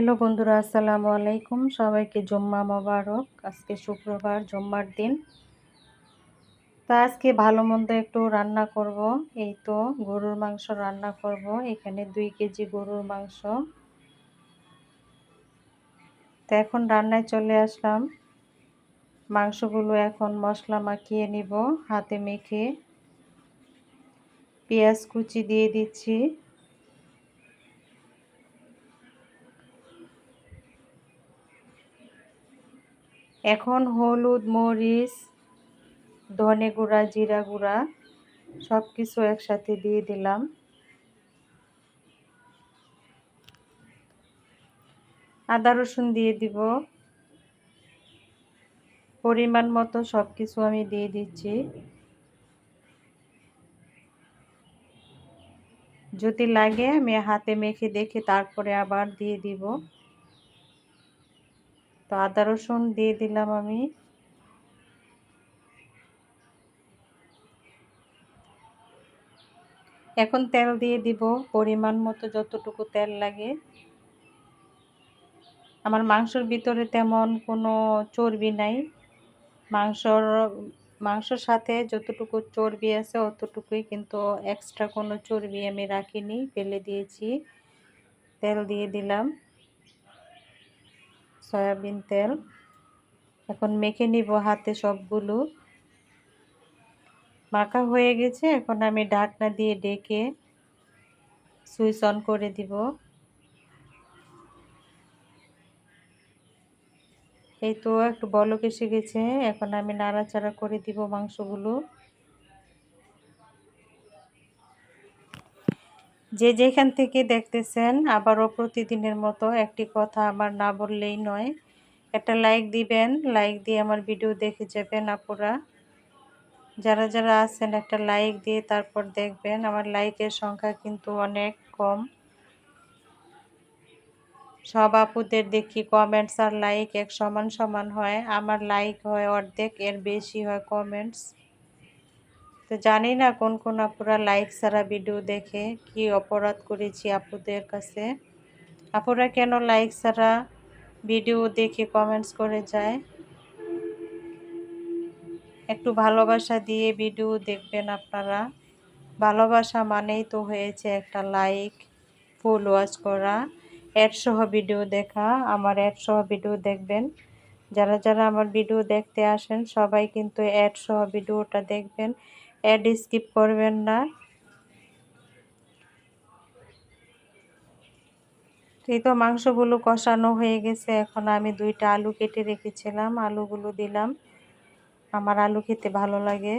Hello বন্ধুরা, আসসালামু আলাইকুম। সবাইকে জম্মা মোবারক। আজকে শুক্রবার, জম্মার দিন। তা আজকে ভালো মন্দ একটু রান্না করব। এই তো গরুর মাংস রান্না করব। এখানে দুই কেজি গরুর মাংস। তো এখন রান্নায় চলে আসলাম। মাংসগুলো এখন মশলা মাখিয়ে নিব, হাতে মেখে। পেঁয়াজ কুচি দিয়ে দিচ্ছি। এখন হলুদ, মরিচ, ধনে গুঁড়া, জিরা গুঁড়া সব কিছু একসাথে দিয়ে দিলাম। আদা রসুন দিয়ে দিব। পরিমাণ মতো সব কিছু আমি দিয়ে দিচ্ছি। যদি লাগে আমি হাতে মেখে দেখে তারপরে আবার দিয়ে দিব। তো আদা রসুন দিয়ে দিলাম আমি। এখন তেল দিয়ে দিব পরিমাণ মতো যতটুকু তেল লাগে। আমার মাংসর ভিতরে তেমন কোনো চর্বি নাই। মাংসর মাংসর সাথে যতটুকু চর্বি আছে অতটুকুই কিন্তু এক্সট্রা কোনো চর্বি আমি রাখিনি, ফেলে দিয়েছি। তেল দিয়ে দিলাম। সয়াবিন তেল। এখন মেখে নিব হাতে সবগুলো। মাখা হয়ে গেছে, এখন আমি ঢাকনা দিয়ে ডেকে সুইচ অন করে দিব। এই তো একটু বলক এসে গেছে, এখন আমি নাড়াচাড়া করে দিব মাংসগুলো। যে যেখান থেকে দেখতেছেন, আবারও প্রতিদিনের মতো একটি কথা আমার না বললেই নয়। একটা লাইক দিবেন লাইক দিয়ে আমার ভিডিও দেখে যাবেন আপুরা। যারা যারা আছেন, একটা লাইক দিয়ে তারপর দেখবেন। আমার লাইকের সংখ্যা কিন্তু অনেক কম। সব আপুদের দেখি কমেন্টস আর লাইক এক সমান সমান হয়। আমার লাইক হয় অর্ধেক, এর বেশি হয় কমেন্টস তো জানি না কোন কোন আপুরা লাইক ছাড়া ভিডিও দেখে কি অপরাধ করেছি আপুদের কাছে। আপুরা কেন লাইক ছাড়া ভিডিও দেখে কমেন্টস করে যায়? একটু ভালোবাসা দিয়ে ভিডিও দেখবেন আপনারা। ভালোবাসা মানেই তো হয়েছে একটা লাইক ফুল ওয়াচ করা অ্যাডসহ ভিডিও দেখা। আমার অ্যাডসহ ভিডিও দেখবেন। যারা যারা আমার ভিডিও দেখতে আসেন, সবাই কিন্তু অ্যাডসহ ভিডিওটা দেখবেন। অ্যাড স্কিপ করবেন না। এই তো মাংসগুলো কষানো হয়ে গেছে। এখন আমি দুইটা আলু কেটে রেখেছিলাম। আলুগুলো দিলাম। আমার আলু খেতে ভালো লাগে।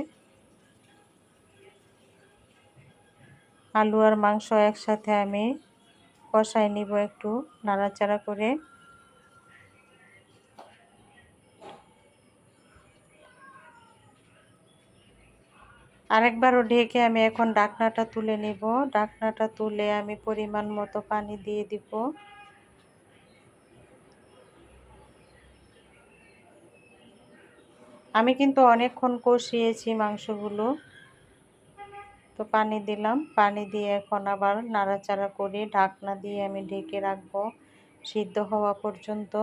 আলু আর মাংস একসাথে আমি কষাই নিব একটু, নাড়াচাড়া করে। আরেকবারও ঢেকে আমি এখন ডাকনাটা তুলে নিব। ডাকনাটা তুলে আমি পরিমাণ মতো পানি দিয়ে দিব। আমি কিন্তু অনেকক্ষণ কষিয়েছি মাংসগুলো। তো পানি দিলাম। পানি দিয়ে এখন আবার নাড়াচাড়া করে ঢাকনা দিয়ে আমি ঢেকে রাখব। সিদ্ধ হওয়া পর্যন্ত।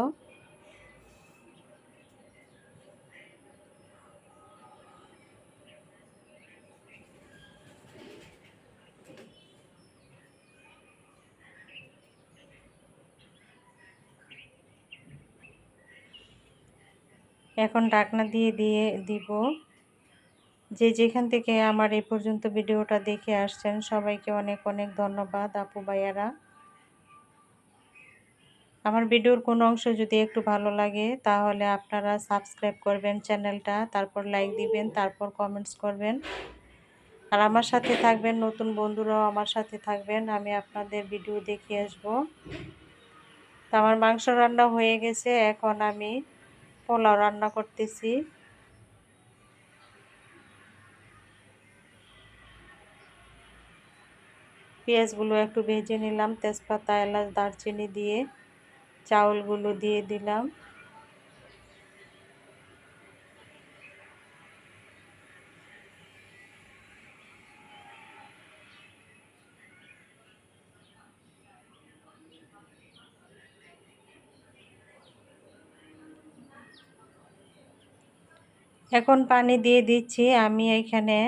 এখন ডাকনা দিয়ে দিয়ে দিব। যে যেখান থেকে আমার এ পর্যন্ত ভিডিওটা দেখে আসছেন, সবাইকে অনেক অনেক ধন্যবাদ, আপু ভাইয়ারা। আমার ভিডিওর কোনো অংশ যদি একটু ভালো লাগে, তাহলে আপনারা সাবস্ক্রাইব করবেন চ্যানেলটা, তারপর লাইক দিবেন, তারপর কমেন্টস করবেন। আর আমার সাথে থাকবেন নতুন বন্ধুরাও আমার সাথে থাকবেন, আমি আপনাদের ভিডিও দেখে আসব। তো আমার মাংস রান্না হয়ে গেছে, এখন আমি পোলাও রান্না করতেছি। পেঁয়াজগুলো একটু ভেজে নিলাম তেজপাতা এলাচ দারচিনি দিয়ে চাউলগুলো দিয়ে দিলাম। এখন পানি দিয়ে দিচ্ছি। আমি এখানে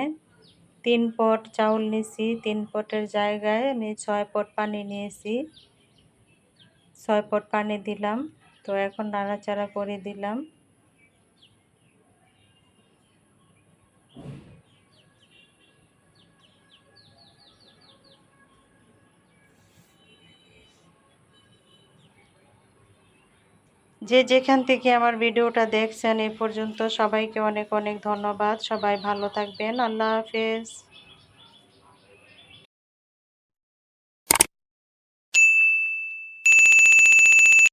তিন পট চাউল নিয়েছি তিন পটের জায়গায় আমি ছয় পট পানি নিয়েছি। ছয় পট পানি দিলাম, তো এখন নাড়াচাড়া করে দিলাম। যে যেখান থেকে আমার ভিডিওটা দেখছেন, এ পর্যন্ত সবাইকে অনেক অনেক ধন্যবাদ। সবাই ভালো থাকবেন। আল্লাহ হাফেজ।